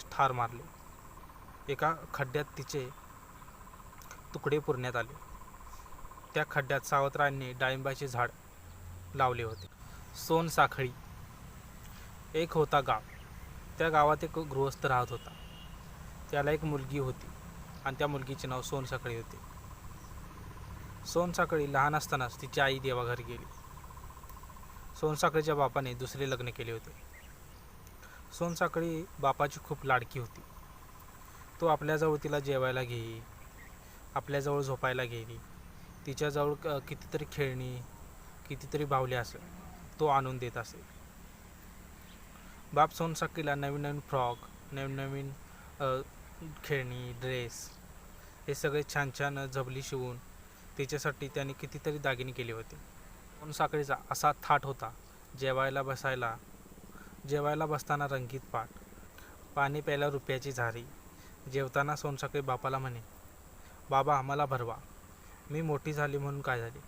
सोनसाखळीस ठार मारले. एका खड्ड्यात तिचे तुकडे पुरण्यात आले. त्या खड्ड्यात सावत्रांनी डाळिंबाचे झाड लावले होते. सोनसाखळी एक होता गाव. त्या गावात एक गृहस्थ राहत होता. त्याला एक मुलगी होती आणि त्या मुलगीचे नाव सोनसाखळी होते. सोनसाखळी लहान असतानाच तिची आई देवाघरी गेली. सोनसाखळीच्या बापाने दुसरे लग्न केले होते. सोनसाखळी बापाची खूप लाडकी होती. तो आपल्याजवळ तिला जेवायला घेई आपल्याजवळ झोपायला घेई तिच्याजवळ क- कितीतरी खेळणी कितीतरी बाहुले असेल तो आणून देत असे. बाप सोनसाखळीला नवीन नवीन फ्रॉक नवीन नवीन खेळणी ड्रेस हे सगळे छान छान जबली शिवून तिच्यासाठी त्याने कितीतरी दागिने केले होते. सोनसाखळीचा असा थाट होता जेवायला बसायला जेवायला बसताना रंगीत पाठ. पाणी प्यायला रुपयाची झारी. जेवताना सोनसाखळी बापाला म्हणे बाबा आम्हाला भरवा. मी मोठी झाली म्हणून काय झाली?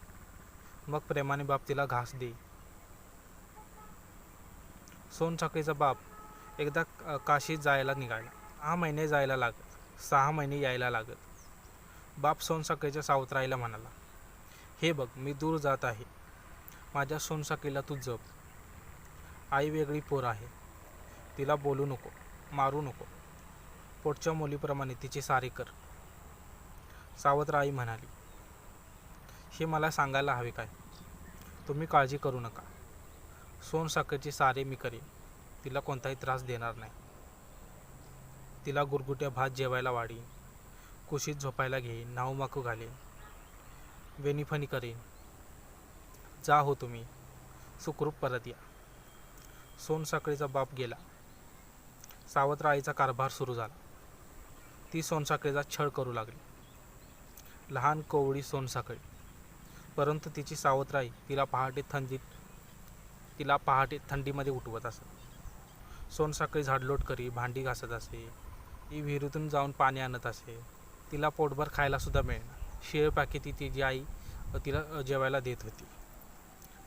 मग प्रेमाने बाप तिला घास दे. सोनसाखळीचा बाप एकदा काशीत जायला निघाला. सहा महिने जायला लागत. सहा महिने यायला लागत. बाप सोनसाखळीच्या सावत्राईला म्हणाला हे बघ मी दूर जात आहे. माझ्या सोनसाखळीला तू जप. आई वेगळी पोर आहे. तिला बोलू नको मारू नको. पोटच्या मुलीप्रमाणे तिचे सारे कर. सावत्र आई म्हणाली हे मला सांगायला हवे काय? तुम्ही काळजी करू नका. सोनसाखरचे सारे मी करेन. तिला कोणताही त्रास देणार नाही. तिला गुरगुट्या भात जेवायला वाढीन. कुशीत झोपायला घेईन. नाहूमाकू घालेन. वेणीफणी करेन. जा हो तुम्ही. सुखरूप परत या. सोनसाखळीचा बाप गेला. सावत्र आईचा कारभार सुरू झाला. ती सोनसाखळीचा छळ करू लागली. लहान कोवळी सोनसाखळी. परंतु तिची सावत्राई तिला पहाटे थंडीत तिला पहाटे थंडीमध्ये उठवत असत सोनसाखळी झाडलोट करी भांडी घासत असे. ती विहिरीतून जाऊन पाणी आणत असे. तिला पोटभर खायलासुद्धा मिळणार शेळ ती तिची आई तिला जेवायला देत होती.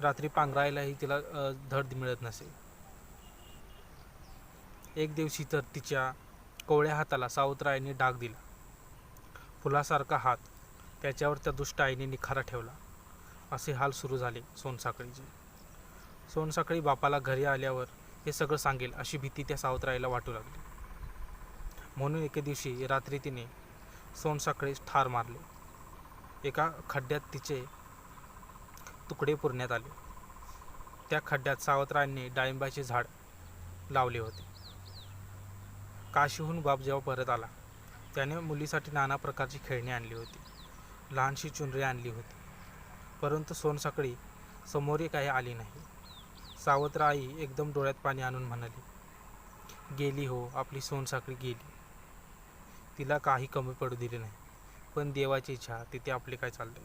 रात्री पांघरायलाही तिला धड मिळत नसे. एक दिवशी तर तिच्या कोवळ्या हाताला सावत्राईने डाग दिला. फुलासारखा हात त्याच्यावर त्या दुष्ट आईने निखारा ठेवला. असे हाल सुरू झाले सोनसाखळीचे. सोनसाखळी बापाला घरी आल्यावर हे सगळं सांगेल अशी भीती त्या सावत्राईला वाटू लागली. म्हणून एके दिवशी रात्री तिने सोनसाखळीस ठार मारले. एका खड्ड्यात तिचे तुकडे पुरण्यात आले. त्या खड्ड्यात सावत्रांनी डाळिंबाचे झाड लावले होते. काशीहून बाप जेव्हा परत आला त्याने मुलीसाठी नाना प्रकारची खेळणी आणली होती. लहानशी चुनरी आणली होती. परंतु सोनसाखळी समोरही काही आली नाही. सावत्र आई एकदम डोळ्यात पाणी आणून म्हणाली गेली हो आपली सोनसाखळी गेली. तिला काही कमी पडू दिले नाही पण देवाची इच्छा तिथे आपले काय चालले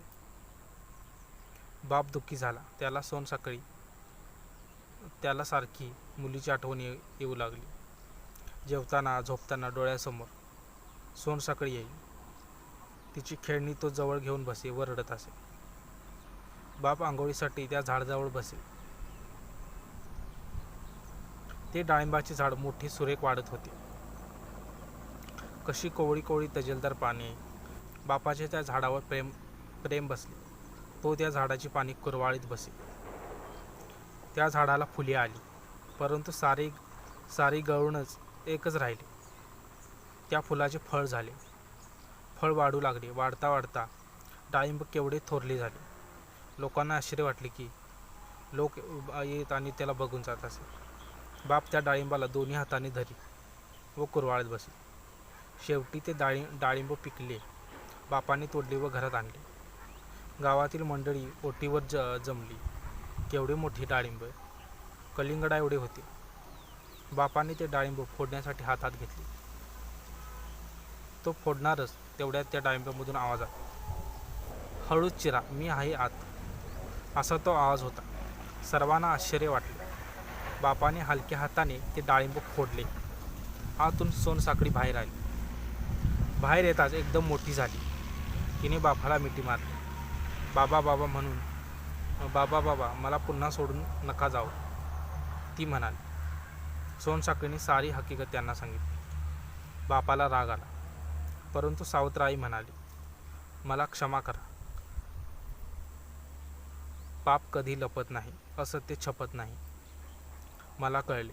बाप दुःखी झाला. त्याला सोनसाखळी त्याला सारखी मुलीची आठवण ये- येऊ लागली. जेवताना झोपताना डोळ्यासमोर सोनसाखळी येईल. तिची खेळणी तो जवळ घेऊन बसे व रडत असे. बाप आंघोळीसाठी त्या झाडाजवळ बसे. ते डाळिंबाचे झाड मोठे सुरेख वाढत होते. कशी कोवळी कोवळी तजेलदार पाने बापाचे त्या झाडावर प्रेम प्रेम बसले. तो त्या झाडाची पाने कुरवाळीत बसे. त्या झाडाला फुले आली परंतु सारी सारी गळूनच एकच राहिले. त्या फुलाचे फळ झाले. फळ वाढू लागले. वाढता वाढता डाळिंब केवढे थोरले झाले. लोकांना आश्चर्य वाटले की लोक येत आणि त्याला बघून जात असे. बाप त्या डाळिंबाला दोन्ही हाताने धरी व कुरवाळत बसले. शेवटी ते डाळि डाळिंब पिकले. बापाने तोडले व घरात आणले. गावातील मंडळी ओटीवर ज जमली. केवढे मोठे डाळिंब. कलिंगडा एवढे होते. बापाने ते डाळिंब फोडण्यासाठी हातात घेतले. तो फोडणारच तेवढ्यात त्या डाळिंबामधून आवाज आला. हळूच चिरा मी आहे आत. असा तो आवाज होता. सर्वांना आश्चर्य वाटले. बापाने हलक्या हाताने ते डाळिंब फोडले. आतून सोनसाखळी बाहेर आली. बाहेर येताच एकदम मोठी झाली. तिने बापाला मिठी मारली. बाबा बाबा म्हणून बाबा बाबा मला पुन्हा सोडून नका जाऊ. ती म्हणाली. सोनसाखळीने सारी हकीकत त्यांना सांगितली. बापाला राग आला. परंतु सावत्राई म्हणाली मला क्षमा करा. पाप कधी लपत नाही असत्य छपत नाही. मला कळले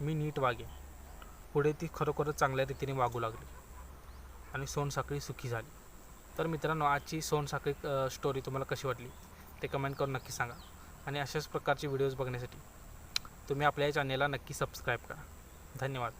मी नीट वागे पुढे ती खरोखरच चांगल्या रीतीने वागू लागली आणि सोनसाखळी सुखी झाली. तर मित्रांनो आजची सोनसाखळी स्टोरी तुम्हाला कशी वाटली ते कमेंट करून नक्की सांगा. आणि अशाच प्रकारचे व्हिडिओज बघण्यासाठी तुम्ही आपल्या या चॅनेलला नक्की सबस्क्राईब करा. धन्यवाद.